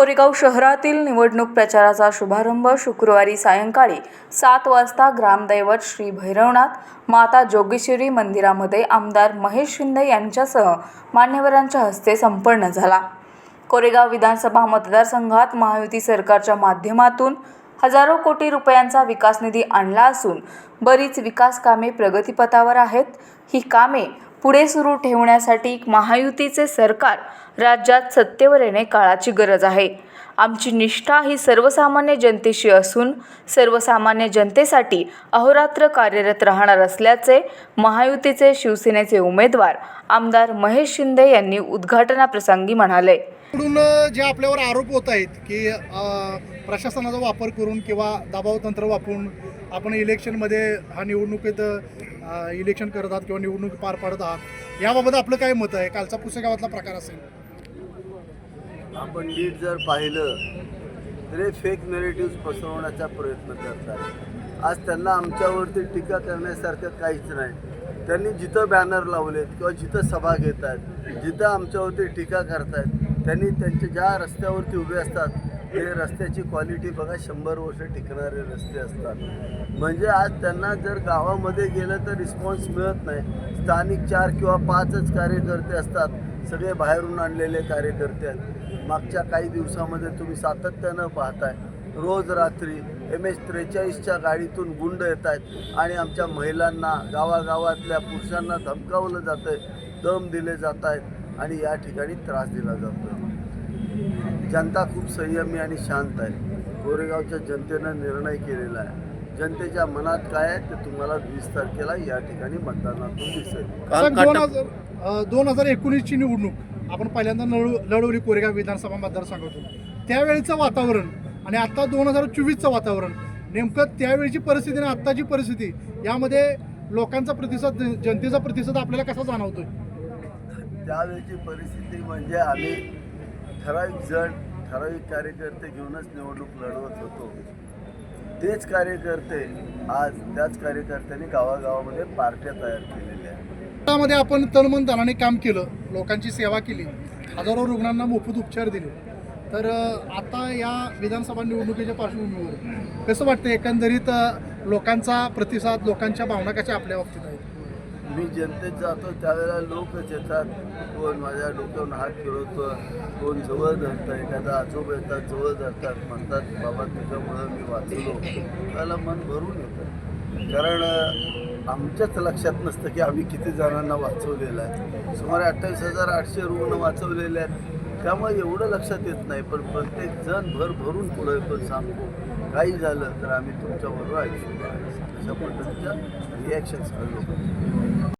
कोरेगाव शहरातील निवडणूक प्रचाराचा शुभारंभ शुक्रवारी सायंकाळी सात वाजता ग्रामदैवत श्री भैरवनाथ माता जोगेश्वरी मंदिरामध्ये आमदार महेश शिंदे यांच्यासह मान्यवरांच्या हस्ते संपन्न झाला. कोरेगाव विधानसभा मतदारसंघात महायुती सरकारच्या माध्यमातून हजारो कोटी रुपयांचा विकास निधी आणला असून बरीच विकास कामे प्रगतीपथावर आहेत. ही कामे पुढे सुरू ठेवण्यासाठी महायुतीचे सरकार राज्यात सत्तेवर येणे काळाची गरज आहे. आमची निष्ठा ही सर्वसामान्य जनतेशी असून सर्वसामान्य जनतेसाठी अहोरात्र कार्यरत राहणार असल्याचे महायुतीचे शिवसेनेचे उमेदवार आमदार महेश शिंदे यांनी उद्घाटनाप्रसंगी म्हणाले. जे आपल्यावर आरोप होत आहेत की प्रशासनाचा वापर करून किंवा दबाव तंत्र वापरून आपण इलेक्शनमध्ये हा निवडणुकीत इलेक्शन करत आहात किंवा निवडणूक पार पाडत आहात याबाबत आपलं काय मत आहे? कालचा पुसेगावातला प्रकार असेल. आपण नीट जर पाहिलं तर हे फेक नेरेटिव्ह पसरवण्याचा प्रयत्न करतात. आज त्यांना आमच्यावरती टीका करण्यासारखं काहीच नाही. त्यांनी जिथं बॅनर लावलेत किंवा जिथं सभा घेत आहेत जिथं आमच्यावरती टीका करतायत त्यांनी त्यांचे ज्या रस्त्यावरती उभे असतात ते रस्त्याची क्वालिटी बघा शंभर वर्ष टिकणारे रस्ते असतात. म्हणजे आज त्यांना जर गावामध्ये गेलं तर रिस्पॉन्स मिळत नाही. स्थानिक चार किंवा पाचच कार्यकर्ते असतात. सगळे बाहेरून आणलेले कार्यकर्ते आहेत. मागच्या काही दिवसामध्ये तुम्ही सातत्यानं पाहताय. रोज रात्री एम एच त्रेचाळीसच्या गाडीतून गुंड येत आहेत आणि आमच्या महिलांना गावागावातल्या पुरुषांना धमकावलं जातं आहे दम दिले जात आहेत. आणि या ठिकाणी त्रास दिला जातो जनता खूप संयमी आणि शांत आहे. कोरेगावच्या जनतेनं निर्णय केलेला आहे. जनतेच्या मनात काय आहे ते तुम्हाला वीस तारखेला या ठिकाणी मतदानातून दिसेल. दोन हजार दोन हजार एकोणीसची निवडणूक आपण पहिल्यांदा लढव लढवली कोरेगाव विधानसभा मतदारसंघातून. त्यावेळीचं वातावरण आणि आता दोन हजार चोवीसचं वातावरण नेमकं त्यावेळीची परिस्थिती आणि आत्ताची परिस्थिती यामध्ये लोकांचा प्रतिसाद जनतेचा प्रतिसाद आपल्याला कसा जाणवतोय? त्यावेळेची परिस्थिती म्हणजे आम्ही ठराविक जण ठराविक कार्यकर्ते घेऊनच निवडणूक लढवत होतो. तेच कार्यकर्ते आज त्याच कार्यकर्त्यांनी गावागावामध्ये पार्ट्या तयार केलेल्या आहेत. त्यामध्ये आपण तनमन धनाने काम केलं लोकांची सेवा केली हजारो रुग्णांना मोफत उपचार दिले. तर आता या विधानसभा निवडणुकीच्या पार्श्वभूमीवर कसं वाटतं एकंदरीत लोकांचा प्रतिसाद लोकांच्या भावना कशा आपल्या बाबतीत? मी जनतेत जातो त्यावेळेला लोकच येतात. कोण माझ्या डोक्यावरून हात फिरवतो कोण जवळ धरतं एखादा आजोबा येतात जवळ धरतात म्हणतात बाबा तुझ्यामुळं मी वाचलो. त्याला मन भरून येतं. कारण आमच्याच लक्षात नसतं की आम्ही किती जणांना वाचवलेलं आहे. सुमारे अठ्ठावीस हजार आठशे रुग्ण वाचवलेले आहेत. त्यामुळे एवढं लक्षात येत नाही पण प्रत्येक जण भर भरून पुढे पण सांगतो काही झालं तर आम्ही तुमच्याबरोबर आयुष्य చేసినప్పుడు రియాక్షన్స్ అందులో